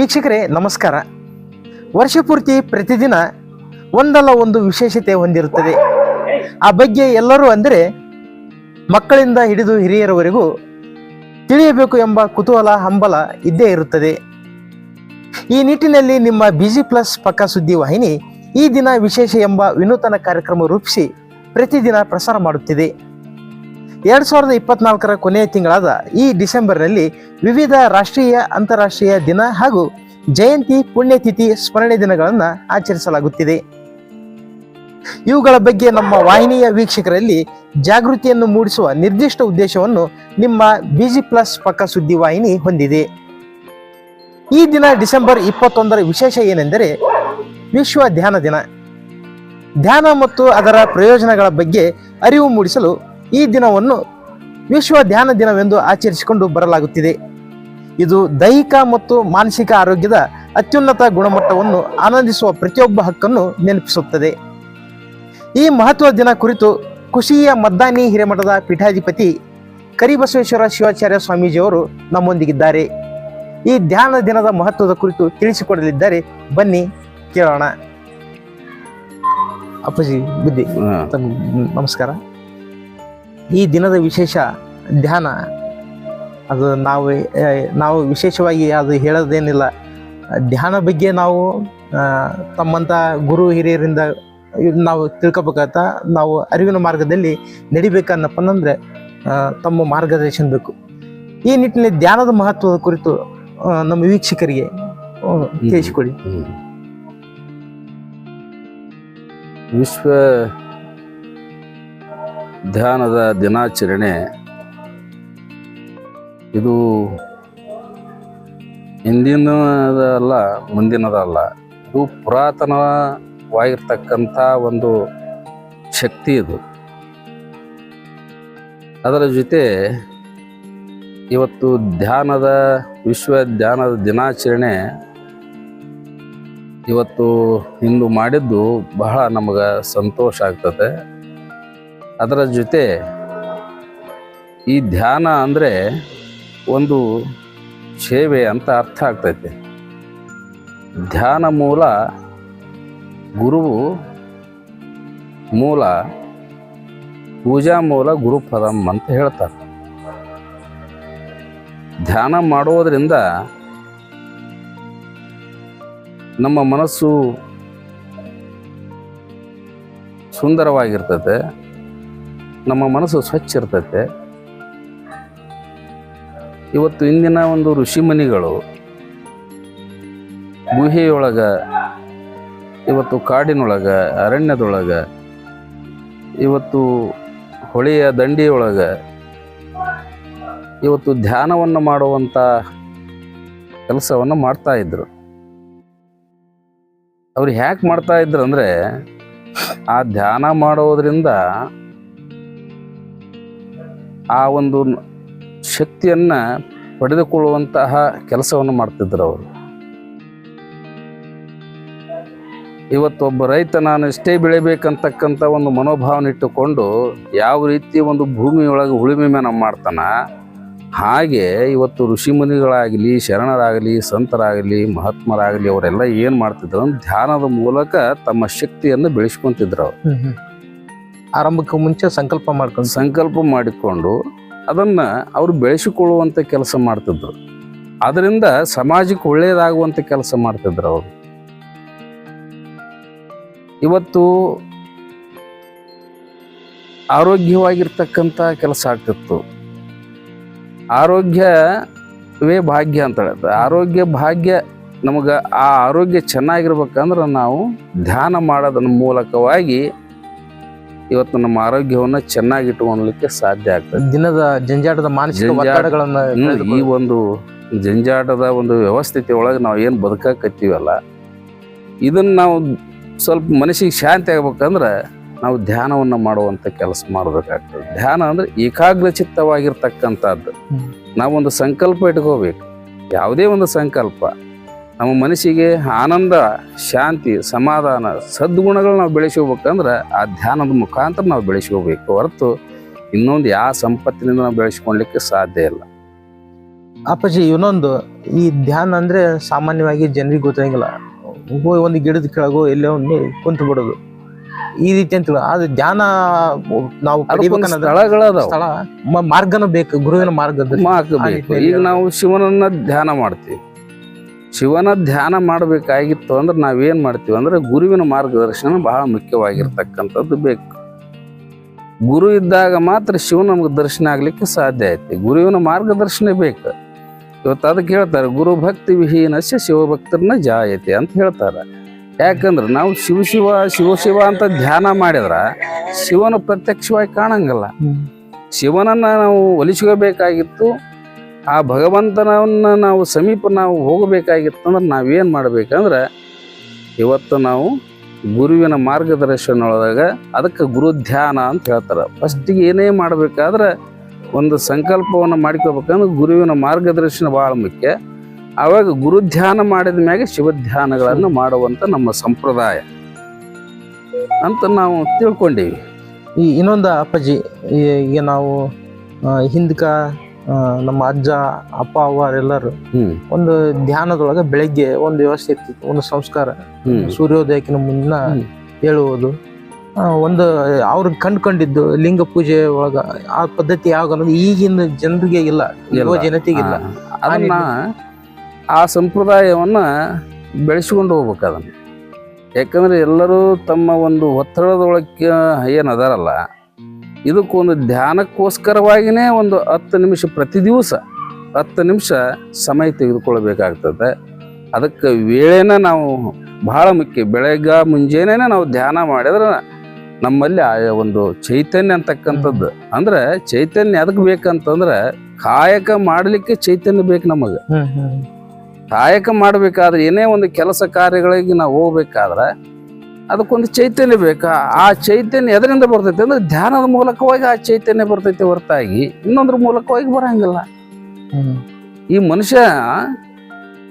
ವೀಕ್ಷಕರೇ, ನಮಸ್ಕಾರ. ವರ್ಷಪೂರ್ತಿ ಪ್ರತಿದಿನ ಒಂದಲ್ಲ ಒಂದು ವಿಶೇಷತೆ ಹೊಂದಿರುತ್ತದೆ. ಆ ಬಗ್ಗೆ ಎಲ್ಲರೂ ಅಂದರೆ ಮಕ್ಕಳಿಂದ ಹಿಡಿದು ಹಿರಿಯರವರೆಗೂ ತಿಳಿಯಬೇಕು ಎಂಬ ಕುತೂಹಲ, ಹಂಬಲ ಇದ್ದೇ ಇರುತ್ತದೆ. ಈ ನಿಟ್ಟಿನಲ್ಲಿ ನಿಮ್ಮ ಬಿಜಿ ಪ್ಲಸ್ ಪಕ್ಕ ಸುದ್ದಿ ವಾಹಿನಿ ಈ ದಿನ ವಿಶೇಷ ಎಂಬ ವಿನೂತನ ಕಾರ್ಯಕ್ರಮ ರೂಪಿಸಿ ಪ್ರತಿದಿನ ಪ್ರಸಾರ ಮಾಡುತ್ತಿದೆ. ಎರಡ್ ಸಾವಿರದ ಇಪ್ಪತ್ನಾಲ್ಕರ ಕೊನೆಯ ತಿಂಗಳಾದ ಈ ಡಿಸೆಂಬರ್ನಲ್ಲಿ ವಿವಿಧ ರಾಷ್ಟ್ರೀಯ, ಅಂತಾರಾಷ್ಟ್ರೀಯ ದಿನ ಹಾಗೂ ಜಯಂತಿ, ಪುಣ್ಯತಿಥಿ, ಸ್ಮರಣೆ ದಿನಗಳನ್ನು ಆಚರಿಸಲಾಗುತ್ತಿದೆ. ಇವುಗಳ ಬಗ್ಗೆ ನಮ್ಮ ವಾಹಿನಿಯ ವೀಕ್ಷಕರಲ್ಲಿ ಜಾಗೃತಿಯನ್ನು ಮೂಡಿಸುವ ನಿರ್ದಿಷ್ಟ ಉದ್ದೇಶವನ್ನು ನಿಮ್ಮ ಬಿಜಿ ಪ್ಲಸ್ ಪಕ್ಕ ಸುದ್ದಿ ವಾಹಿನಿ ಹೊಂದಿದೆ. ಈ ದಿನ ಡಿಸೆಂಬರ್ ಇಪ್ಪತ್ತೊಂದರ ವಿಶೇಷ ಏನೆಂದರೆ ವಿಶ್ವ ಧ್ಯಾನ ದಿನ. ಧ್ಯಾನ ಮತ್ತು ಅದರ ಪ್ರಯೋಜನಗಳ ಬಗ್ಗೆ ಅರಿವು ಮೂಡಿಸಲು ಈ ದಿನವನ್ನು ವಿಶ್ವ ಧ್ಯಾನ ದಿನವೆಂದು ಆಚರಿಸಿಕೊಂಡು ಬರಲಾಗುತ್ತಿದೆ. ಇದು ದೈಹಿಕ ಮತ್ತು ಮಾನಸಿಕ ಆರೋಗ್ಯದ ಅತ್ಯುನ್ನತ ಗುಣಮಟ್ಟವನ್ನು ಆನಂದಿಸುವ ಪ್ರತಿಯೊಬ್ಬ ಹಕ್ಕನ್ನು ನೆನಪಿಸುತ್ತದೆ. ಈ ಮಹತ್ವದ ದಿನ ಕುರಿತು ಕುಶಿಯ ಮದ್ದಾನಿ ಹಿರೇಮಠದ ಪೀಠಾಧಿಪತಿ ಕರಿಬಸವೇಶ್ವರ ಶಿವಾಚಾರ್ಯ ಸ್ವಾಮೀಜಿಯವರು ನಮ್ಮೊಂದಿಗಿದ್ದಾರೆ. ಈ ಧ್ಯಾನ ದಿನದ ಮಹತ್ವದ ಕುರಿತು ತಿಳಿಸಿಕೊಡಲಿದ್ದಾರೆ. ಬನ್ನಿ ಕೇಳೋಣ. ಅಪ್ಪಾಜಿ ಬುದ್ಧಿ. ನಮಸ್ಕಾರ. ಈ ದಿನದ ವಿಶೇಷ ಧ್ಯಾನ. ಅದು ನಾವು ನಾವು ವಿಶೇಷವಾಗಿ ಅದು ಹೇಳೋದೇನಿಲ್ಲ. ಧ್ಯಾನ ಬಗ್ಗೆ ನಾವು ತಮ್ಮಂಥ ಗುರು ಹಿರಿಯರಿಂದ ನಾವು ತಿಳ್ಕೊಬೇಕಾಗ ನಾವು ಅರಿವಿನ ಮಾರ್ಗದಲ್ಲಿ ನಡಿಬೇಕನ್ನಪ್ಪ ಅಂದರೆ ತಮ್ಮ ಮಾರ್ಗದರ್ಶನ ಬೇಕು. ಈ ನಿಟ್ಟಿನಲ್ಲಿ ಧ್ಯಾನದ ಮಹತ್ವದ ಕುರಿತು ನಮ್ಮ ವೀಕ್ಷಕರಿಗೆ ತಿಳಿಸಿಕೊಡಿ. ವಿಶ್ವ ಧ್ಯಾನದ ದಿನಾಚರಣೆ. ಇದು ಹಿಂದಿನದಲ್ಲ ಮುಂದಿನದಲ್ಲ ಇದು ಪುರಾತನವಾಗಿರ್ತಕ್ಕಂಥ ಒಂದು ಶಕ್ತಿ ಇದು. ಅದರ ಜೊತೆ ಇವತ್ತು ಧ್ಯಾನದ, ವಿಶ್ವ ಧ್ಯಾನದ ದಿನಾಚರಣೆ ಇವತ್ತು ಇಂದು ಮಾಡಿದ್ದು ಬಹಳ ನಮಗೆ ಸಂತೋಷ ಆಗ್ತದೆ. ಅದರ ಜೊತೆ ಈ ಧ್ಯಾನ ಅಂದರೆ ಒಂದು ಸೇವೆ ಅಂತ ಅರ್ಥ ಆಗ್ತೈತೆ. ಧ್ಯಾನ ಮೂಲ, ಗುರುವು ಮೂಲ, ಪೂಜಾ ಮೂಲ ಗುರುಪದಂ ಅಂತ ಹೇಳ್ತಾರೆ. ಧ್ಯಾನ ಮಾಡೋದರಿಂದ ನಮ್ಮ ಮನಸ್ಸು ಸುಂದರವಾಗಿರ್ತತೆ ನಮ್ಮ ಮನಸ್ಸು ಸ್ವಚ್ಛ ಇರ್ತೈತೆ. ಇವತ್ತು ಇಂದಿನ ಒಂದು ಋಷಿಮುನಿಗಳು ಗುಹೆಯೊಳಗ, ಇವತ್ತು ಕಾಡಿನೊಳಗ, ಅರಣ್ಯದೊಳಗ, ಇವತ್ತು ಹೊಳೆಯ ದಂಡಿಯೊಳಗ, ಇವತ್ತು ಧ್ಯಾನವನ್ನು ಮಾಡುವಂಥ ಕೆಲಸವನ್ನು ಮಾಡ್ತಾ ಇದ್ರು. ಅವ್ರು ಹ್ಯಾಕೆ ಮಾಡ್ತಾ ಇದ್ರು ಅಂದರೆ ಆ ಧ್ಯಾನ ಮಾಡೋದ್ರಿಂದ ಆ ಒಂದು ಶಕ್ತಿಯನ್ನು ಪಡೆದುಕೊಳ್ಳುವಂತಹ ಕೆಲಸವನ್ನು ಮಾಡ್ತಿದ್ದರು ಅವರು. ಇವತ್ತೊಬ್ಬ ರೈತ ನಾನು ಎಷ್ಟೇ ಬೆಳಿಬೇಕಂತಕ್ಕಂಥ ಒಂದು ಮನೋಭಾವನೆ ಇಟ್ಟುಕೊಂಡು ಯಾವ ರೀತಿ ಒಂದು ಭೂಮಿಯೊಳಗೆ ಉಳುಮೆ ಮೇನ ಮಾಡ್ತಾನ, ಹಾಗೆ ಇವತ್ತು ಋಷಿಮುನಿಗಳಾಗಲಿ ಶರಣರಾಗಲಿ, ಸಂತರಾಗಲಿ, ಮಹಾತ್ಮರಾಗಲಿ ಅವರೆಲ್ಲ ಏನು ಮಾಡ್ತಿದ್ರು, ಧ್ಯಾನದ ಮೂಲಕ ತಮ್ಮ ಶಕ್ತಿಯನ್ನು ಬೆಳೆಸ್ಕೊತಿದ್ರು ಅವ್ರು. ಆರಂಭಕ್ಕೂ ಮುಂಚೆ ಸಂಕಲ್ಪ ಮಾಡ್ಕೊಂಡು ಸಂಕಲ್ಪ ಮಾಡಿಕೊಂಡು ಅದನ್ನು ಅವರು ಬೆಳೆಸಿಕೊಳ್ಳುವಂಥ ಕೆಲಸ ಮಾಡ್ತಿದ್ರು. ಅದರಿಂದ ಸಮಾಜಕ್ಕೆ ಒಳ್ಳೆಯದಾಗುವಂಥ ಕೆಲಸ ಮಾಡ್ತಿದ್ರು ಅವರು. ಇವತ್ತು ಆರೋಗ್ಯವಾಗಿರ್ತಕ್ಕಂಥ ಕೆಲಸ ಆಗ್ತಿತ್ತು. ಆರೋಗ್ಯವೇ ಭಾಗ್ಯ ಅಂತ ಹೇಳುತ್ತೆ ಆರೋಗ್ಯ ಭಾಗ್ಯ ನಮಗೆ ಆ ಆರೋಗ್ಯ ಚೆನ್ನಾಗಿರ್ಬೇಕಂದ್ರೆ ನಾವು ಧ್ಯಾನ ಮಾಡೋದನ್ನ ಮೂಲಕವಾಗಿ ಇವತ್ತು ನಮ್ಮ ಆರೋಗ್ಯವನ್ನು ಚೆನ್ನಾಗಿ ಇಟ್ಕೊಳ್ಲಿಕ್ಕೆ ಸಾಧ್ಯ ಆಗ್ತದೆ. ದಿನದ ಜಂಜಾಟದ ಮಾನಸಿಕ ಒತ್ತಡಗಳನ್ನು ಈ ಒಂದು ಜಂಜಾಟದ ಒಂದು ವ್ಯವಸ್ಥಿತಿ ಒಳಗೆ ನಾವು ಏನು ಬದುಕಾಕತ್ತೀವಲ್ಲ ಇದನ್ನು ನಾವು ಸ್ವಲ್ಪ ಮನಸ್ಸಿಗೆ ಶಾಂತಿ ಆಗ್ಬೇಕಂದ್ರೆ ನಾವು ಧ್ಯಾನವನ್ನು ಮಾಡುವಂಥ ಕೆಲಸ ಮಾಡಬೇಕಾಗ್ತದೆ. ಧ್ಯಾನ ಅಂದ್ರೆ ಏಕಾಗ್ರಚಿತ್ತವಾಗಿರ್ತಕ್ಕಂಥದ್ದು. ನಾವೊಂದು ಸಂಕಲ್ಪ ಇಟ್ಕೋಬೇಕು. ಯಾವುದೇ ಒಂದು ಸಂಕಲ್ಪ. ನಮ್ಮ ಮನಸ್ಸಿಗೆ ಆನಂದ ಶಾಂತಿ ಸಮಾಧಾನ ಸದ್ಗುಣಗಳು ನಾವು ಬೆಳೆಸ್ಕೋಬೇಕಂದ್ರೆ ಆ ಧ್ಯಾನದ ಮುಖಾಂತರ ನಾವು ಬೆಳೆಸ್ಕೋಬೇಕು ಹೊರತು ಇನ್ನೊಂದು ಯಾವ ಸಂಪತ್ತಿನಿಂದ ನಾವು ಬೆಳೆಸ್ಕೊಳ್ಲಿಕ್ಕೆ ಸಾಧ್ಯ ಇಲ್ಲ. ಅಪ್ಪಾಜಿ ಇನ್ನೊಂದು ಈ ಧ್ಯಾನ ಅಂದರೆ ಸಾಮಾನ್ಯವಾಗಿ ಜನರಿಗೆ ಗೊತ್ತಾಗಿಲ್ಲ. ಹೋಗಿ ಒಂದು ಗಿಡದ ಕೆಳಗೋ ಎಲ್ಲೋ ಒಂದು ಕುಂತು ಬಿಡೋದು. ಈ ರೀತಿ ಅಂತ ಅದು ಧ್ಯಾನ ನಾವು ಸ್ಥಳ ಮಾರ್ಗನೂ ಬೇಕು ಗುರುವಿನ ಮಾರ್ಗದ ಈಗ ನಾವು ಶಿವನನ್ನ ಧ್ಯಾನ ಮಾಡ್ತೀವಿ. ಶಿವನ ಧ್ಯಾನ ಮಾಡಬೇಕಾಗಿತ್ತು ಅಂದ್ರೆ ನಾವೇನು ಮಾಡ್ತೀವಿ ಅಂದ್ರೆ ಗುರುವಿನ ಮಾರ್ಗದರ್ಶನ ಬಹಳ ಮುಖ್ಯವಾಗಿರ್ತಕ್ಕಂಥದ್ದು ಬೇಕು. ಗುರು ಇದ್ದಾಗ ಮಾತ್ರ ಶಿವ ನಮ್ಗೆ ದರ್ಶನ ಆಗ್ಲಿಕ್ಕೆ ಸಾಧ್ಯ ಐತಿ. ಗುರುವಿನ ಮಾರ್ಗದರ್ಶನ ಬೇಕು. ಇವತ್ತು ಅದಕ್ಕೆ ಹೇಳ್ತಾರೆ ಗುರು ಭಕ್ತಿ ವಿಹೀನಸ್ಯ ಶಿವಭಕ್ತರನ್ನ ಜಾಯತೆ ಅಂತ ಹೇಳ್ತಾರೆ. ಯಾಕಂದ್ರೆ ನಾವು ಶಿವ ಶಿವ ಶಿವ ಶಿವ ಅಂತ ಧ್ಯಾನ ಮಾಡಿದ್ರೆ ಶಿವನ ಪ್ರತ್ಯಕ್ಷವಾಗಿ ಕಾಣಂಗಿಲ್ಲ. ಶಿವನನ್ನ ನಾವು ಒಲಿಸ್ಕೋಬೇಕಾಗಿತ್ತು ಆ ಭಗವಂತನನ್ನ ನಾವು ಸಮೀಪ ನಾವು ಹೋಗಬೇಕಾಗಿತ್ತು ಅಂದ್ರೆ ನಾವೇನು ಮಾಡ್ಬೇಕಂದ್ರೆ ಇವತ್ತು ನಾವು ಗುರುವಿನ ಮಾರ್ಗದರ್ಶನದೊಳಗೆ ಅದಕ್ಕೆ ಗುರು ಧ್ಯಾನ ಅಂತ ಹೇಳ್ತಾರೆ. ಫಸ್ಟಿಗೆ ಏನೇ ಮಾಡಬೇಕಾದ್ರೆ ಒಂದು ಸಂಕಲ್ಪವನ್ನು ಮಾಡ್ಕೋಬೇಕಂದ್ರೆ ಗುರುವಿನ ಮಾರ್ಗದರ್ಶನ ಭಾಳ ಮುಖ್ಯ. ಆವಾಗ ಗುರು ಧ್ಯಾನ ಮಾಡಿದ ಮ್ಯಾಗೆ ಶಿವಧ್ಯಾನಗಳನ್ನು ಮಾಡುವಂಥ ನಮ್ಮ ಸಂಪ್ರದಾಯ ಅಂತ ನಾವು ತಿಳ್ಕೊಂಡೀವಿ. ಈ ಇನ್ನೊಂದು ಅಪ್ಪಾಜಿ ಈಗ ನಾವು ಹಿಂದ್ಕ ನಮ್ಮ ಅಜ್ಜ ಅಪ್ಪ ಅವರೆಲ್ಲರೂ ಒಂದು ಧ್ಯಾನದೊಳಗೆ ಬೆಳಗ್ಗೆ ಒಂದು ವ್ಯವಸ್ಥೆ ಇರ್ತಿತ್ತು ಒಂದು ಸಂಸ್ಕಾರ. ಸೂರ್ಯೋದಯಕ್ಕಿನ ಮುನ್ನ ಹ್ಮ್. ಹೇಳುವುದು. ಒಂದು ಅವ್ರಿಗೆ ಕಂಡ್ಕೊಂಡಿದ್ದು ಲಿಂಗ ಪೂಜೆ ಒಳಗ ಆ ಪದ್ಧತಿ ಯಾವಾಗ ಅನ್ನೋದು ಈಗಿನ ಜನರಿಗೆ ಇಲ್ಲ ಯುವ ಜನತೆಗಿಲ್ಲ ಜನತೆಗೆ ಇಲ್ಲ. ಆ, ಅದನ್ನ ಆ ಸಂಪ್ರದಾಯವನ್ನ ಬೆಳೆಸ್ಕೊಂಡು ಹೋಗ್ಬೇಕು ಅದನ್ನ. ಯಾಕಂದ್ರೆ ಎಲ್ಲರೂ ತಮ್ಮ ಒಂದು ಒತ್ತಡದೊಳಕ್ಕೆ ಏನದಾರಲ್ಲ ಅದಾರಲ್ಲ ಇದಕ್ಕೊಂದು ಧ್ಯಾನಕ್ಕೋಸ್ಕರವಾಗಿಯೇ ಒಂದು ಹತ್ತು ನಿಮಿಷ ಪ್ರತಿ ದಿವಸ ಹತ್ತು ನಿಮಿಷ ಸಮಯ ತೆಗೆದುಕೊಳ್ಬೇಕಾಗ್ತದೆ ಅದಕ್ಕೆ ವೇಳೆನ ನಾವು ಬಹಳ ಮುಖ್ಯ. ಬೆಳಗ್ಗೆ ಮುಂಜಾನೆ ನಾವು ಧ್ಯಾನ ಮಾಡಿದ್ರೆ ನಮ್ಮಲ್ಲಿ ಆ ಒಂದು ಚೈತನ್ಯ ಅಂತಕ್ಕಂಥದ್ದು. ಅಂದ್ರೆ ಚೈತನ್ಯ ಅದಕ್ಕೆ ಬೇಕಂತಂದ್ರೆ ಕಾಯಕ ಮಾಡಲಿಕ್ಕೆ ಚೈತನ್ಯ ಬೇಕು ನಮಗೆ. ಕಾಯಕ ಮಾಡಬೇಕಾದ್ರೆ ಏನೇ ಒಂದು ಕೆಲಸ ಕಾರ್ಯಗಳಿಗೆ ನಾವು ಹೋಗ್ಬೇಕಾದ್ರೆ ಅದಕ್ಕೊಂದು ಚೈತನ್ಯ ಬೇಕಾ? ಆ ಚೈತನ್ಯ ಎದರಿಂದ ಬರ್ತೈತೆ ಅಂದ್ರೆ ಧ್ಯಾನದ ಮೂಲಕವಾಗಿ ಆ ಚೈತನ್ಯ ಬರ್ತೈತೆ ಹೊರತಾಗಿ ಇನ್ನೊಂದ್ರ ಮೂಲಕವಾಗಿ ಬರಂಗಿಲ್ಲ. ಈ ಮನುಷ್ಯ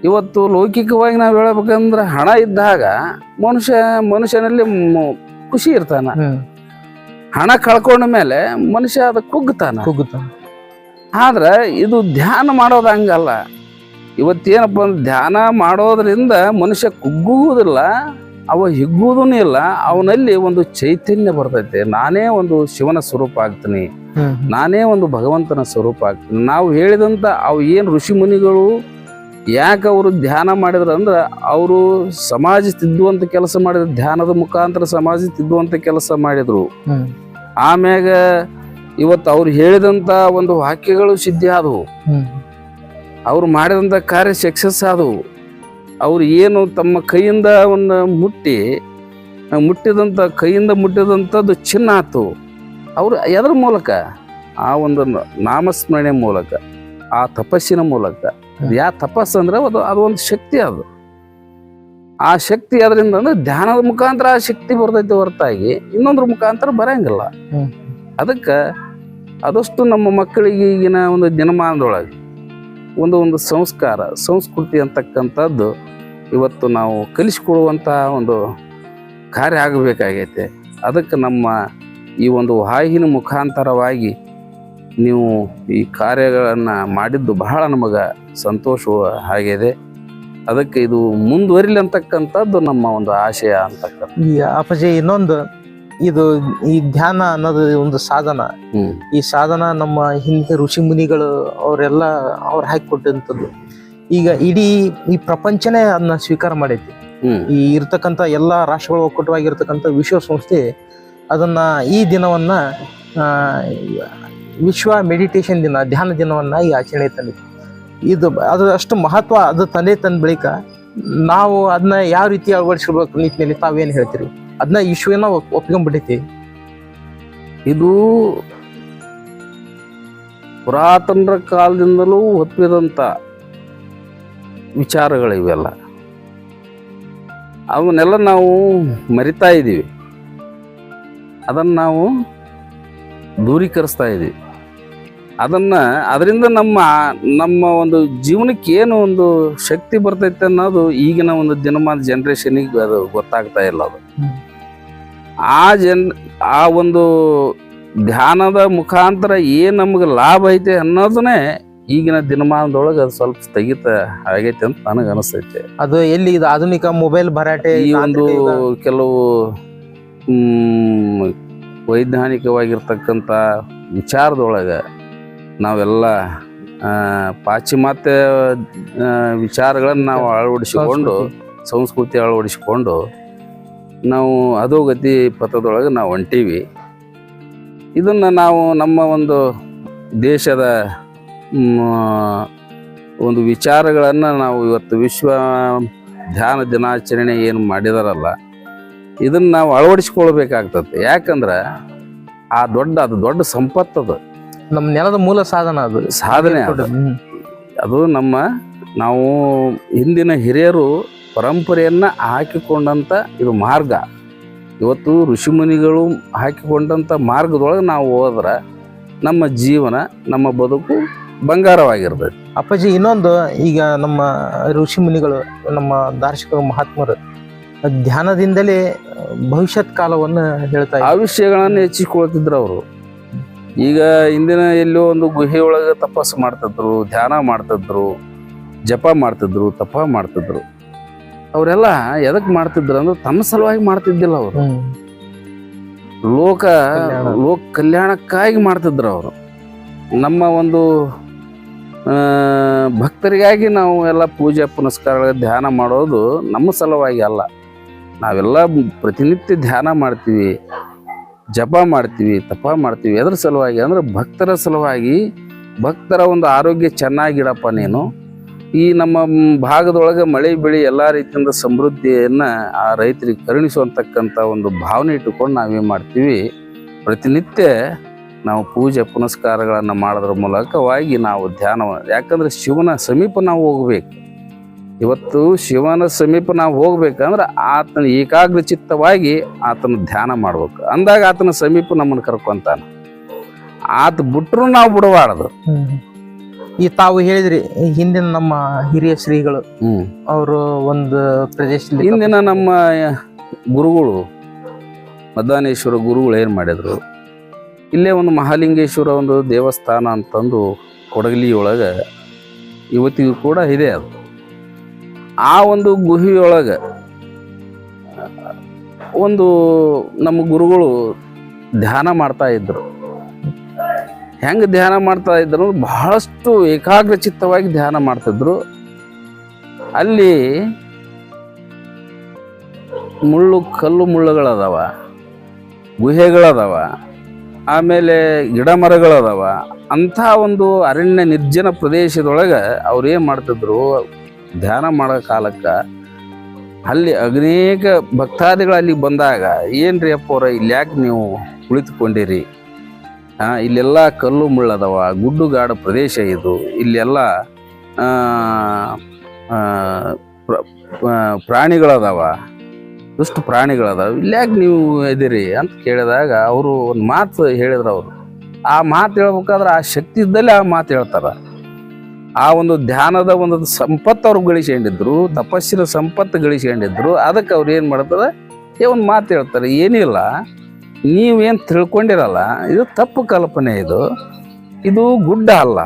ಇವತ್ತು ಲೌಕಿಕವಾಗಿ ನಾವು ಹೇಳ್ಬೇಕಂದ್ರೆ ಹಣ ಇದ್ದಾಗ ಮನುಷ್ಯ ಮನುಷ್ಯನಲ್ಲಿ ಖುಷಿ ಇರ್ತಾನ. ಹಣ ಕಳ್ಕೊಂಡ ಮೇಲೆ ಮನುಷ್ಯ ಅದ ಕುಗ್ತಾನ. ಕುಗ್ಗುತ್ತ ಆದ್ರೆ ಇದು ಧ್ಯಾನ ಮಾಡೋದು ಹಂಗಲ್ಲ. ಇವತ್ತೇನಪ್ಪ ಧ್ಯಾನ ಮಾಡೋದ್ರಿಂದ ಮನುಷ್ಯ ಕುಗ್ಗುವುದಿಲ್ಲ ಅವ ಹಿಗ್ಗುವುದೂ ಇಲ್ಲ ಅವನಲ್ಲಿ ಒಂದು ಚೈತನ್ಯ ಬರ್ತೈತೆ. ನಾನೇ ಒಂದು ಶಿವನ ಸ್ವರೂಪ ಆಗ್ತೀನಿ. ನಾನೇ ಒಂದು ಭಗವಂತನ ಸ್ವರೂಪ ಆಗ್ತೀನಿ. ನಾವು ಹೇಳಿದಂಥ ಅವು ಏನು ಋಷಿ ಮುನಿಗಳು ಯಾಕೆ ಅವರು ಧ್ಯಾನ ಮಾಡಿದ್ರು ಅಂದ್ರೆ ಅವರು ಸಮಾಜ ತಿದ್ದುವಂಥ ಕೆಲಸ ಮಾಡಿದ್ರು ಧ್ಯಾನದ ಮುಖಾಂತರ ಸಮಾಜ ತಿದ್ದುವಂಥ ಕೆಲಸ ಮಾಡಿದ್ರು. ಆಮ್ಯಾಗ ಇವತ್ತು ಅವ್ರು ಹೇಳಿದಂಥ ಒಂದು ವಾಕ್ಯಗಳು ಸಿದ್ಧಿ ಆದವು ಅವ್ರು ಮಾಡಿದಂಥ ಕಾರ್ಯ ಸಕ್ಸಸ್ ಆದವು. ಅವ್ರು ಏನು ತಮ್ಮ ಕೈಯಿಂದ ಒಂದು ಮುಟ್ಟಿ ಮುಟ್ಟಿದಂಥ ಕೈಯಿಂದ ಮುಟ್ಟಿದಂಥದ್ದು ಚಿನ್ನ ಆತು. ಅವರು ಎದ್ರ ಮೂಲಕ? ಆ ಒಂದು ನಾಮಸ್ಮರಣೆ ಮೂಲಕ ಆ ತಪಸ್ಸಿನ ಮೂಲಕ. ಯಾ ಯಾವ ತಪಸ್ಸು ಅಂದ್ರೆ ಅದು ಅದು ಒಂದು ಶಕ್ತಿ ಅದು. ಆ ಶಕ್ತಿ ಅದರಿಂದ ಅಂದ್ರೆ ಧ್ಯಾನದ ಮುಖಾಂತರ ಆ ಶಕ್ತಿ ಬರ್ತೈತೆ ಹೊರತಾಗಿ ಇನ್ನೊಂದ್ರ ಮುಖಾಂತರ ಬರಂಗಿಲ್ಲ. ಅದಕ್ಕೆ ಆದಷ್ಟು ನಮ್ಮ ಮಕ್ಕಳಿಗೆ ಈಗಿನ ಒಂದು ದಿನಮಾನದೊಳಗೆ ಒಂದು ಒಂದು ಸಂಸ್ಕಾರ, ಸಂಸ್ಕೃತಿ ಅಂತಕ್ಕಂಥದ್ದು ಇವತ್ತು ನಾವು ಕಲಿಸಿಕೊಡುವಂಥ ಒಂದು ಕಾರ್ಯ ಆಗಬೇಕಾಗೈತೆ. ಅದಕ್ಕೆ ನಮ್ಮ ಈ ಒಂದು ವಾಹಿನ ಮುಖಾಂತರವಾಗಿ ನೀವು ಈ ಕಾರ್ಯಗಳನ್ನು ಮಾಡಿದ್ದು ಬಹಳ ನಮಗೆ ಸಂತೋಷ ಆಗಿದೆ. ಅದಕ್ಕೆ ಇದು ಮುಂದುವರಿಲಿ ಅಂತಕ್ಕಂಥದ್ದು ನಮ್ಮ ಒಂದು ಆಶಯ ಅಂತಕ್ಕಂಥ ಈ ಅಪ್ಪಾಜಿ ಇನ್ನೊಂದು. ಇದು ಈ ಧ್ಯಾನ ಅನ್ನೋದು ಒಂದು ಸಾಧನ. ಈ ಸಾಧನ ನಮ್ಮ ಹಿಂದೆ ಋಷಿ ಮುನಿಗಳು ಅವರೆಲ್ಲ ಅವ್ರು ಹಾಕಿಕೊಟ್ಟಂಥದ್ದು ಈಗ ಇಡೀ ಈ ಪ್ರಪಂಚನೇ ಅದನ್ನ ಸ್ವೀಕಾರ ಮಾಡೈತಿ. ಈ ಇರ್ತಕ್ಕಂಥ ಎಲ್ಲ ರಾಷ್ಟ್ರಗಳ ಒಕ್ಕೂಟವಾಗಿರ್ತಕ್ಕಂಥ ವಿಶ್ವಸಂಸ್ಥೆ ಅದನ್ನ ಈ ದಿನವನ್ನ ವಿಶ್ವ ಮೆಡಿಟೇಷನ್ ದಿನ ಧ್ಯಾನ ದಿನವನ್ನ ಈ ಆಚರಣೆ ತಂದಿತ್ತು ಇದು ಅದು ಅಷ್ಟು ಮಹತ್ವ ಅದು ತಂದೆ ತಂದ ಬಳಿಕ ನಾವು ಅದನ್ನ ಯಾವ ರೀತಿ ಅಳವಡಿಸ್ಕೊಳ್ಬೇಕು ನಿಟ್ಟಿನಲ್ಲಿ ತಾವೇನು ಹೇಳ್ತೀರಿ? ಅದನ್ನ ಒಪ್- ಒಪ್ಕೊಂಡ್ಬಿಟ್ಟೈತಿ ಇದು ಪುರಾತನರ ಕಾಲದಿಂದಲೂ ಒಪ್ಪಿದಂಥ ವಿಚಾರಗಳಿವೆಲ್ಲ. ಅವನ್ನೆಲ್ಲ ನಾವು ಮರಿತಾ ಇದ್ದೀವಿ. ಅದನ್ನು ನಾವು ದೂರೀಕರಿಸ್ತಾ ಇದ್ದೀವಿ. ಅದನ್ನು, ಅದರಿಂದ ನಮ್ಮ ನಮ್ಮ ಒಂದು ಜೀವನಕ್ಕೆ ಏನು ಒಂದು ಶಕ್ತಿ ಬರ್ತೈತೆ ಅನ್ನೋದು ಈಗಿನ ಒಂದು ದಿನಮಾನ ಜನ್ರೇಷನಿಗೆ ಅದು ಗೊತ್ತಾಗ್ತಾ ಇಲ್ಲ ಅದು. ಆ ಜನ್ ಆ ಒಂದು ಧ್ಯಾನದ ಮುಖಾಂತರ ಏನು ನಮಗೆ ಲಾಭ ಐತೆ ಅನ್ನೋದನ್ನೇ ಈಗಿನ ದಿನಮಾನದೊಳಗೆ ಅದು ಸ್ವಲ್ಪ ಸ್ಥಗಿತ ಆಗೈತೆ ಅಂತ ನನಗೆ ಅನಿಸ್ತೈತೆ ಅದು ಎಲ್ಲಿ ಇದು ಆಧುನಿಕ ಮೊಬೈಲ್ ಭರಾಟೆ ಈ ಒಂದು ಕೆಲವು ವೈಜ್ಞಾನಿಕವಾಗಿರ್ತಕ್ಕಂಥ ವಿಚಾರದೊಳಗೆ ನಾವೆಲ್ಲ ಪಾಶ್ಚಿಮಾತ್ಯ ವಿಚಾರಗಳನ್ನು ನಾವು ಅಳವಡಿಸಿಕೊಂಡು ಸಂಸ್ಕೃತಿ ಅಳವಡಿಸಿಕೊಂಡು ನಾವು ಅಧೋಗತಿ ಪಥದೊಳಗೆ ನಾವು ಹೊಂಟೀವಿ. ಇದನ್ನು ನಾವು ನಮ್ಮ ಒಂದು ದೇಶದ ಒಂದು ವಿಚಾರಗಳನ್ನು ನಾವು ಇವತ್ತು ವಿಶ್ವ ಧ್ಯಾನ ದಿನಾಚರಣೆ ಏನು ಮಾಡಿದಾರಲ್ಲ ಇದನ್ನು ನಾವು ಅಳವಡಿಸ್ಕೊಳ್ಬೇಕಾಗ್ತದೆ. ಯಾಕಂದ್ರೆ ಆ ದೊಡ್ಡ ಅದು ದೊಡ್ಡ ಸಂಪತ್ತು ಅದು. ನಮ್ಮ ನೆಲದ ಮೂಲ ಸಾಧನ ಅದು. ಸಾಧನೆ ಅದು. ಅದು ನಮ್ಮ ನಾವು ಹಿಂದಿನ ಹಿರಿಯರು ಪರಂಪರೆಯನ್ನ ಹಾಕಿಕೊಂಡಂಥ ಇದು ಮಾರ್ಗ. ಇವತ್ತು ಋಷಿಮುನಿಗಳು ಹಾಕಿಕೊಂಡಂಥ ಮಾರ್ಗದೊಳಗೆ ನಾವು ಹೋದ್ರೆ ನಮ್ಮ ಜೀವನ ನಮ್ಮ ಬದುಕು ಬಂಗಾರವಾಗಿರ್ತದೆ. ಅಪ್ಪಾಜಿ ಇನ್ನೊಂದು ಈಗ ನಮ್ಮ ಋಷಿಮುನಿಗಳು ನಮ್ಮ ದಾರ್ಶಿಕ ಮಹಾತ್ಮರು ಧ್ಯಾನದಿಂದಲೇ ಭವಿಷ್ಯತ್ ಕಾಲವನ್ನು ಹೇಳ್ತಾ ಆ ಇದ್ದಾರೆ. ವಿಷಯಗಳನ್ನು ಹೆಚ್ಚಿಕೊಳ್ತಿದ್ರು ಅವರು. ಈಗ ಇಂದಿನ ಎಲ್ಲೋ ಒಂದು ಗುಹೆಯೊಳಗೆ ತಪಸ್ಸು ಮಾಡ್ತಿದ್ರು ಧ್ಯಾನ ಮಾಡ್ತಿದ್ರು ಜಪ ಮಾಡ್ತಿದ್ರು ತಪ ಮಾಡ್ತಿದ್ರು. ಅವರೆಲ್ಲ ಎದಕ್ ಮಾಡ್ತಿದ್ರು ಅಂದ್ರೆ ತಮ್ಮ ಸಲುವಾಗಿ ಮಾಡ್ತಿದ್ದಿಲ್ಲ ಅವರು. ಲೋಕ ಲೋಕ ಕಲ್ಯಾಣಕ್ಕಾಗಿ ಮಾಡ್ತಿದ್ರು ಅವರು. ನಮ್ಮ ಒಂದು ಭಕ್ತರಿಗಾಗಿ ನಾವು ಎಲ್ಲ ಪೂಜೆ ಪುನಸ್ಕಾರ ಧ್ಯಾನ ಮಾಡೋದು ನಮ್ಮ ಸಲುವಾಗಿ ಅಲ್ಲ. ನಾವೆಲ್ಲ ಪ್ರತಿನಿತ್ಯ ಧ್ಯಾನ ಮಾಡ್ತೀವಿ, ಜಪ ಮಾಡ್ತೀವಿ, ತಪ ಮಾಡ್ತೀವಿ. ಅದ್ರ ಸಲುವಾಗಿ ಅಂದ್ರೆ ಭಕ್ತರ ಸಲುವಾಗಿ, ಭಕ್ತರ ಒಂದು ಆರೋಗ್ಯ ಚೆನ್ನಾಗಿಡಪ್ಪ ನೀನು. ಈ ನಮ್ಮ ಭಾಗದೊಳಗೆ ಮಳೆ ಬೆಳೆ ಎಲ್ಲ ರೀತಿಯಿಂದ ಸಮೃದ್ಧಿಯನ್ನು ಆ ರೈತರಿಗೆ ಕರುಣಿಸುವಂತಕ್ಕಂಥ ಒಂದು ಭಾವನೆ ಇಟ್ಟುಕೊಂಡು ನಾವೇನು ಮಾಡ್ತೀವಿ, ಪ್ರತಿನಿತ್ಯ ನಾವು ಪೂಜೆ ಪುನಸ್ಕಾರಗಳನ್ನು ಮಾಡೋದ್ರ ಮೂಲಕವಾಗಿ ನಾವು ಧ್ಯಾನ ಯಾಕಂದ್ರೆ ಶಿವನ ಸಮೀಪ ನಾವು ಹೋಗಬೇಕು. ಇವತ್ತು ಶಿವನ ಸಮೀಪ ನಾವು ಹೋಗ್ಬೇಕಂದ್ರೆ ಆತನ ಏಕಾಗ್ರ ಚಿತ್ತವಾಗಿ ಆತನ ಧ್ಯಾನ ಮಾಡ್ಬೇಕು. ಅಂದಾಗ ಆತನ ಸಮೀಪ ನಮ್ಮನ್ನು ಕರ್ಕೊಂತಾನೆ. ಆತ ಬಿಟ್ರು ನಾವು ಬಿಡಬಾರ್ದು. ಈ ತಾವು ಹೇಳಿದ್ರಿ ಹಿಂದಿನ ನಮ್ಮ ಹಿರಿಯ ಶ್ರೀಗಳು ಅವರು ಒಂದು ಪ್ರದೇಶದಲ್ಲಿ ಹಿಂದಿನ ನಮ್ಮ ಗುರುಗಳು ಮದ್ದಾನೇಶ್ವರ ಗುರುಗಳು ಏನು ಮಾಡಿದರು? ಇಲ್ಲೇ ಒಂದು ಮಹಾಲಿಂಗೇಶ್ವರ ಒಂದು ದೇವಸ್ಥಾನ ಅಂತಂದು ಕೊಡಗಲಿ ಒಳಗೆ ಇವತ್ತಿಗೂ ಕೂಡ ಇದೆ ಅದು. ಆ ಒಂದು ಗುಹೆಯೊಳಗೆ ಒಂದು ನಮ್ಮ ಗುರುಗಳು ಧ್ಯಾನ ಮಾಡ್ತಾ ಇದ್ರು. ಹೆಂಗೆ ಧ್ಯಾನ ಮಾಡ್ತಾ ಇದ್ರು ಬಹಳಷ್ಟು ಏಕಾಗ್ರ ಚಿತ್ತವಾಗಿ ಧ್ಯಾನ ಮಾಡ್ತಿದ್ರು. ಅಲ್ಲಿ ಮುಳ್ಳು ಕಲ್ಲು ಮುಳ್ಳುಗಳದಾವ, ಗುಹೆಗಳದಾವ, ಆಮೇಲೆ ಗಿಡ ಮರಗಳದಾವ, ಅಂಥ ಒಂದು ಅರಣ್ಯ ನಿರ್ಜನ ಪ್ರದೇಶದೊಳಗೆ ಅವ್ರು ಏನು ಮಾಡ್ತಿದ್ರು, ಧ್ಯಾನ ಮಾಡೋ ಕಾಲಕ್ಕೆ ಅಲ್ಲಿ ಅನೇಕ ಭಕ್ತಾದಿಗಳು ಅಲ್ಲಿಗೆ ಬಂದಾಗ, ಏನ್ರಿ ಅಪ್ಪ ಅವ್ರ ಇಲ್ಲಿ ಯಾಕೆ ನೀವು ಕುಳಿತುಕೊಂಡಿರಿ? ಇಲ್ಲೆಲ್ಲ ಕಲ್ಲು ಮುಳ್ಳದವ, ಗುಡ್ಡುಗಾಡು ಪ್ರದೇಶ ಇದು. ಇಲ್ಲೆಲ್ಲ ಪ್ರಾಣಿಗಳದಾವ. ದುಷ್ಟು ಪ್ರಾಣಿಗಳದಾವ. ಇಲ್ಯಾಕೆ ನೀವು ಇದ್ದೀರಿ ಅಂತ ಕೇಳಿದಾಗ ಅವರು ಒಂದು ಮಾತು ಹೇಳಿದ್ರು ಅವರು. ಆ ಮಾತು ಹೇಳ್ಬೇಕಾದ್ರೆ ಆ ಶಕ್ತಿ ಇದ್ದಲ್ಲಿ ಆ ಮಾತು ಹೇಳ್ತಾರೆ. ಆ ಒಂದು ಧ್ಯಾನದ ಒಂದು ಸಂಪತ್ತು ಅವ್ರು ಗಳಿಸ್ಕೊಂಡಿದ್ರು, ತಪಸ್ಸಿನ ಸಂಪತ್ತು ಗಳಿಸ್ಕೊಂಡಿದ್ರು, ಅದಕ್ಕೆ ಅವ್ರು ಏನು ಮಾಡ್ತಾರೆ? ಏ, ಒಂದು ಮಾತು ಹೇಳ್ತಾರೆ. ಏನಿಲ್ಲ ನೀವೇನು ತಿಳ್ಕೊಂಡಿರಲ್ಲ ಇದು ತಪ್ಪು ಕಲ್ಪನೆ ಇದು. ಇದು ಗುಡ್ಡ ಅಲ್ಲ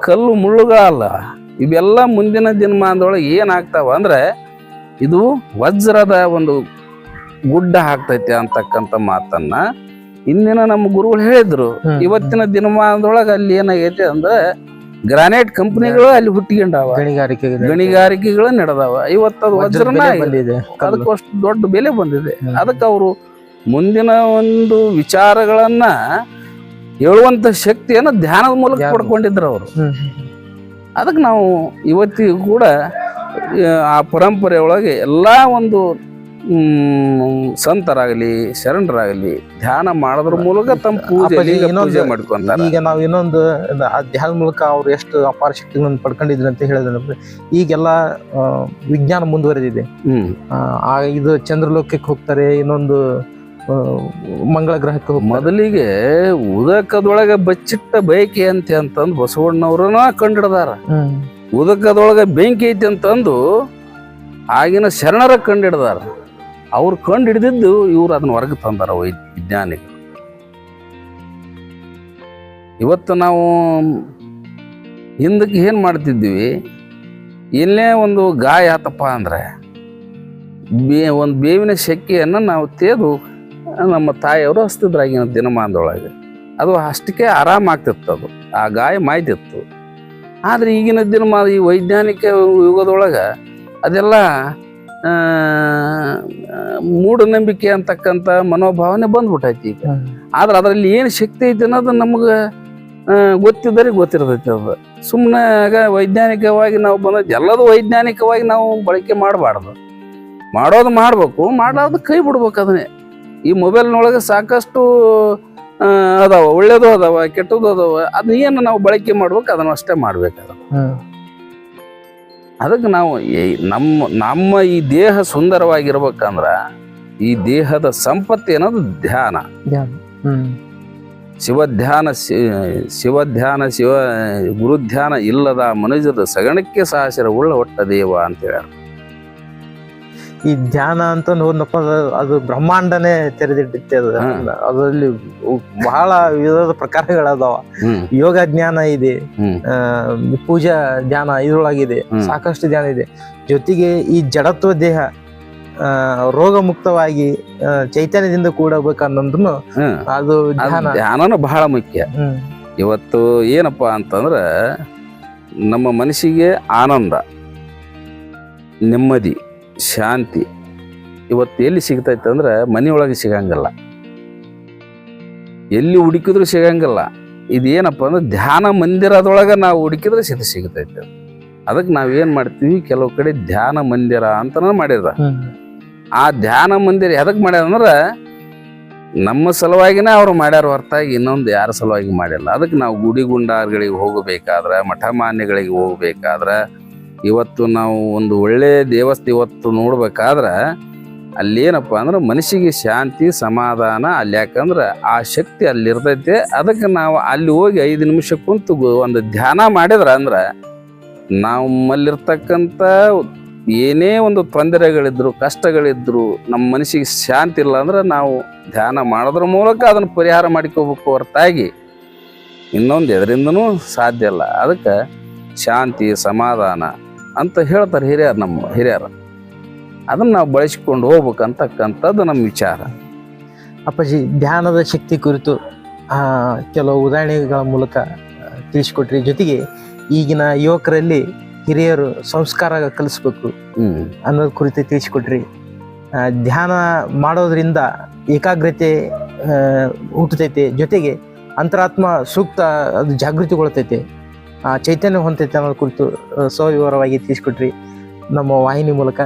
ಕಲ್ಲು ಮುಳ್ಳುಗ ಅಲ್ಲ. ಇವೆಲ್ಲ ಮುಂದಿನ ದಿನಮಾನದೊಳಗೆ ಏನಾಗ್ತಾವ ಅಂದ್ರೆ ಇದು ವಜ್ರದ ಒಂದು ಗುಡ್ಡ ಆಗ್ತೈತೆ ಅಂತಕ್ಕಂಥ ಮಾತನ್ನು ಇಂದಿನ ನಮ್ಮ ಗುರುಗಳು ಹೇಳಿದ್ರು. ಇವತ್ತಿನ ದಿನಮಾನದೊಳಗೆ ಅಲ್ಲಿ ಏನಾಗೈತೆ ಅಂದ್ರೆ ಗ್ರಾನೈಟ್ ಕಂಪನಿಗಳು ಅಲ್ಲಿ ಹುಟ್ಟಿಕೊಂಡಾವ. ಗಣಿಗಾರಿಕೆ ಗಣಿಗಾರಿಕೆಗಳು ನಡೆದಾವ. ಇವತ್ತು ಅದು ವಜ್ರನ ಬೆಲೆ ಆಗಿದೆ. ಬಂದಿದೆ ಅದಕ್ಕೆ ಅಷ್ಟು ದೊಡ್ಡ ಬೆಲೆ ಬಂದಿದೆ. ಅದಕ್ಕೆ ಅವರು ಮುಂದಿನ ಒಂದು ವಿಚಾರಗಳನ್ನ ಹೇಳುವಂತ ಶಕ್ತಿಯನ್ನು ಧ್ಯಾನದ ಮೂಲಕ. ಪಡ್ಕೊಂಡಿದ್ರು ಅವರು. ಅದಕ್ಕೆ ನಾವು ಇವತ್ತಿಗೂ ಕೂಡ ಆ, ಪರಂಪರೆ ಒಳಗೆ ಎಲ್ಲ ಒಂದು ಸಂತರಾಗಲಿ ಶರಣರಾಗಲಿ ಧ್ಯಾನ ಮಾಡೋದ್ರ ಮೂಲಕ ತಮ್ಮ ಪೂಜೆ ಪೂಜೆ ಮಾಡ್ಕೊಂತಾರ. ಈಗ ನಾವು ಇನ್ನೊಂದು ಧ್ಯಾನದ ಮೂಲಕ ಅವ್ರು ಎಷ್ಟು ಅಪಾರ ಶಕ್ತಿಗಳನ್ನು ಪಡ್ಕೊಂಡಿದ್ರು ಅಂತ ಹೇಳಿದ್ರೆ ಈಗೆಲ್ಲ ವಿಜ್ಞಾನ ಮುಂದುವರೆದಿದೆ. ಇದು ಚಂದ್ರಲೋಕಕ್ಕೆ ಹೋಗ್ತಾರೆ ಇನ್ನೊಂದು ಮಂಗಳ ಗ್ರಹಕ್ಕೆ ಮೊದಲಿಗೆ ಉದಕದೊಳಗೆ ಬಚ್ಚಿಟ್ಟ ಬಯಕೆ ಅಂತ ಅಂತಂದು ಬಸವಣ್ಣವ್ರನ್ನ ಕಂಡಿಡ್ದಾರ. ಉದಕದೊಳಗೆ ಬೆಂಕಿ ಐತಿ ಅಂತಂದು ಆಗಿನ ಶರಣರ ಕಂಡಿಡ್ದಾರ. ಅವ್ರು ಕಂಡು ಹಿಡಿದಿದ್ದು ಇವ್ರು ಅದನ್ನ ಹೊರಗೆ ತಂದಾರ ವೈ ವಿಜ್ಞಾನಿಗಳು. ಇವತ್ತು ನಾವು ಹಿಂದಕ್ಕೆ ಏನು ಮಾಡ್ತಿದ್ವಿ ಇಲ್ಲೇ ಒಂದು ಗಾಯ ಆತಪ್ಪ ಅಂದ್ರೆ ಬೇ ಒಂದು ಬೇವಿನ ಶಕ್ತಿಯನ್ನು ನಾವು ತೇದು ನಮ್ಮ ತಾಯಿಯವರು ಹಸ್ತಿದ್ರಾಗಿನ ದಿನಮಾನದೊಳಗೆ. ಅದು ಅಷ್ಟಕ್ಕೆ ಆರಾಮ ಆಗ್ತಿತ್ತು ಅದು. ಆ ಗಾಯ ಮಾಯ್ತಿತ್ತು ಆದರೆ ಈಗಿನ ದಿನಮಾನ ಈ ವೈಜ್ಞಾನಿಕ ಯುಗದೊಳಗೆ ಅದೆಲ್ಲ ಮೂಢನಂಬಿಕೆ ಅಂತಕ್ಕಂಥ ಮನೋಭಾವನೆ ಬಂದ್ಬಿಟ್ಟೈತಿ ಈಗ. ಆದ್ರೆ ಅದರಲ್ಲಿ ಏನು ಶಕ್ತಿ ಐತಿ ಅನ್ನೋದು ನಮಗೆ ಗೊತ್ತಿದ್ದರೆ ಗೊತ್ತಿರ್ತೈತಿ ಅದು. ಸುಮ್ಮನೆ ಆಗ ವೈಜ್ಞಾನಿಕವಾಗಿ ನಾವು ಬಂದದ್ದು ಎಲ್ಲದೂ ವೈಜ್ಞಾನಿಕವಾಗಿ ನಾವು ಬಳಕೆ ಮಾಡಬಾರ್ದು. ಮಾಡೋದು ಮಾಡಬೇಕು ಮಾಡೋದು ಕೈ ಬಿಡ್ಬೇಕು ಅದನ್ನೇ. ಈ ಮೊಬೈಲ್ನೊಳಗೆ ಸಾಕಷ್ಟು ಅದಾವ ಒಳ್ಳೇದು ಅದಾವ ಕೆಟ್ಟದ್ದು ಅದಾವ ಅದನ್ನ ಏನು ನಾವು ಬಳಕೆ ಮಾಡ್ಬೇಕು ಅದನ್ನ ಅಷ್ಟೇ ಮಾಡ್ಬೇಕು ಅದಕ್ಕೆ ನಾವು ನಮ್ಮ ನಮ್ಮ ಈ ದೇಹ ಸುಂದರವಾಗಿರ್ಬೇಕಂದ್ರ ಈ ದೇಹದ ಸಂಪತ್ತು ಏನದು? ಧ್ಯಾನ. ಶಿವ ಧ್ಯಾನ ಶಿವ ಧ್ಯಾನ ಶಿವ ಗುರುಧ್ಯಾನ ಇಲ್ಲದ ಮನುಜದ ಸಗಣಕ್ಕೆ ಸಹಸಿರ ಉಳ್ಳ ಒಟ್ಟ ದೇವ ಅಂತ ಹೇಳ್ಯಾರ. ಈ ಧ್ಯಾನ ಅಂತ ನೋಡ್ನಪ್ಪ ಅದು- ಬ್ರಹ್ಮಾಂಡನೇ ತೆರೆದಿಟ್ಟಿತ್ತೆ ಅದು. ಅದರಲ್ಲಿ ಬಹಳ ವಿಧದ ಪ್ರಕಾರಗಳದಾವ. ಯೋಗ ಜ್ಞಾನ ಇದೆ ಪೂಜಾ ಧ್ಯಾನ ಇದ್ರೊಳಗಿದೆ. ಸಾಕಷ್ಟು ಧ್ಯಾನ ಇದೆ. ಜೊತೆಗೆ ಈ ಜಡತ್ವ ದೇಹ ರೋಗ ಮುಕ್ತವಾಗಿ ಚೈತನ್ಯದಿಂದ ಕೂಡಬೇಕನ್ನೋದನ್ನು ಅದು ಅದ್ ಧ್ಯಾನ. ಧ್ಯಾನನು ಬಹಳ ಮುಖ್ಯ. ಇವತ್ತು ಏನಪ್ಪಾ ಅಂತಂದ್ರ ನಮ್ಮ ಮನಸ್ಸಿಗೆ ಆನಂದ ನೆಮ್ಮದಿ ಶಾಂತಿ. ಇವತ್ತು ಎಲ್ಲಿ ಸಿಗ್ತೈತೆ ಅಂದ್ರೆ ಮನೆಯೊಳಗೆ ಸಿಗಂಗಿಲ್ಲ. ಎಲ್ಲಿ ಹುಡುಕಿದ್ರು ಸಿಗಂಗಿಲ್ಲ. ಇದೇನಪ್ಪ ಅಂದ್ರೆ ಧ್ಯಾನ ಮಂದಿರದೊಳಗೆ ನಾವು ಹುಡುಕಿದ್ರೆ ಸಿದ್ಧ ಸಿಗ್ತೈತೆ. ಅದು. ಅದಕ್ಕೆ ನಾವು ಏನು ಮಾಡ್ತೀವಿ? ಕೆಲವು ಕಡೆ ಧ್ಯಾನ ಮಂದಿರ ಅಂತನ ಮಾಡಿದ ಆ ಧ್ಯಾನ ಮಂದಿರ ಎದಕ್ಕೆ ಮಾಡ್ಯಾರ ಅಂದ್ರೆ ನಮ್ಮ ಸಲುವಾಗಿನೇ ಅವ್ರು ಮಾಡ್ಯಾರ ಹೊರತಾಗಿ ಇನ್ನೊಂದು ಯಾರ ಸಲುವಾಗಿ ಮಾಡಿಲ್ಲ. ಅದಕ್ಕೆ ನಾವು ಗುಡಿ ಗುಂಡಾರ್ಗಳಿಗೆ ಹೋಗಬೇಕಾದ್ರೆ ಮಠ ಮಾನ್ಯಗಳಿಗೆ ಹೋಗ್ಬೇಕಾದ್ರೆ ಇವತ್ತು ನಾವು ಒಂದು ಒಳ್ಳೆ ದೇವಸ್ಥೆ ಇವತ್ತು ನೋಡ್ಬೇಕಾದ್ರೆ ಅಲ್ಲೇನಪ್ಪ ಅಂದ್ರೆ ಮನಸ್ಸಿಗೆ ಶಾಂತಿ, ಸಮಾಧಾನ, ಅಲ್ಲಿ ಯಾಕಂದ್ರೆ ಆ ಶಕ್ತಿ ಅಲ್ಲಿ ಇರ್ತೈತೆ ಅದಕ್ಕೆ ನಾವು ಅಲ್ಲಿ ಹೋಗಿ ಐದು ನಿಮಿಷ ಕುಂತು ಒಂದು ಧ್ಯಾನ ಮಾಡಿದ್ರೆ ಅಂದ್ರೆ ನಮ್ಮಲ್ಲಿರ್ತಕ್ಕಂಥ ಏನೇ ಒಂದು ತೊಂದರೆಗಳಿದ್ರು, ಕಷ್ಟಗಳಿದ್ರು, ನಮ್ಮ ಮನಸ್ಸಿಗೆ ಶಾಂತಿ ಇಲ್ಲ ಅಂದ್ರೆ ನಾವು ಧ್ಯಾನ ಮಾಡೋದ್ರ ಮೂಲಕ ಅದನ್ನು ಪರಿಹಾರ ಮಾಡ್ಕೋಬೇಕು ಹೊರತಾಗಿ ಇನ್ನೊಂದು ಎದರಿಂದನೂ ಸಾಧ್ಯ ಇಲ್ಲ. ಅದಕ್ಕೆ ಶಾಂತಿ, ಸಮಾಧಾನ. ಅಂತ ಹೇಳ್ತಾರೆ ಹಿರಿಯರು ನಮ್ಮ ಹಿರಿಯರು. ಅದನ್ನು ನಾವು ಬಳಸಿಕೊಂಡು ಹೋಗ್ಬೇಕಂತಕ್ಕಂಥದ್ದು ನಮ್ಮ ವಿಚಾರ. ಅಪ್ಪಾಜಿ ಧ್ಯಾನದ ಶಕ್ತಿ ಕುರಿತು ಕೆಲವು ಉದಾಹರಣೆಗಳ ಮೂಲಕ ತಿಳಿಸ್ಕೊಟ್ರಿ. ಜೊತೆಗೆ ಈಗಿನ ಯುವಕರಲ್ಲಿ ಹಿರಿಯರು ಸಂಸ್ಕಾರ ಕಲಿಸ್ಬೇಕು ಅನ್ನೋದ್ರ ಅನ್ನೋದ್ ಕುರಿತು ತಿಳಿಸಿಕೊಟ್ರಿ. ಧ್ಯಾನ ಮಾಡೋದ್ರಿಂದ ಏಕಾಗ್ರತೆ ಹುಟ್ಟತೈತೆ. ಜೊತೆಗೆ ಅಂತರಾತ್ಮ ಸೂಕ್ತ ಅದು ಜಾಗೃತಿಗೊಳ್ತೈತೆ. ಚೈತನ್ಯ ಹೊಂದೈತೆ ಅನ್ನೋದು ಕುರಿತು ಆ, ಸವಿವರವಾಗಿ ತಿಳಿಸ್ಕೊಟ್ರಿ ನಮ್ಮ ವಾಹಿನಿ ಮೂಲಕ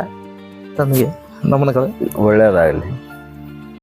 ತಮಗೆ ನಮನಗಳು. ಒಳ್ಳೆಯದಾಗಲಿ.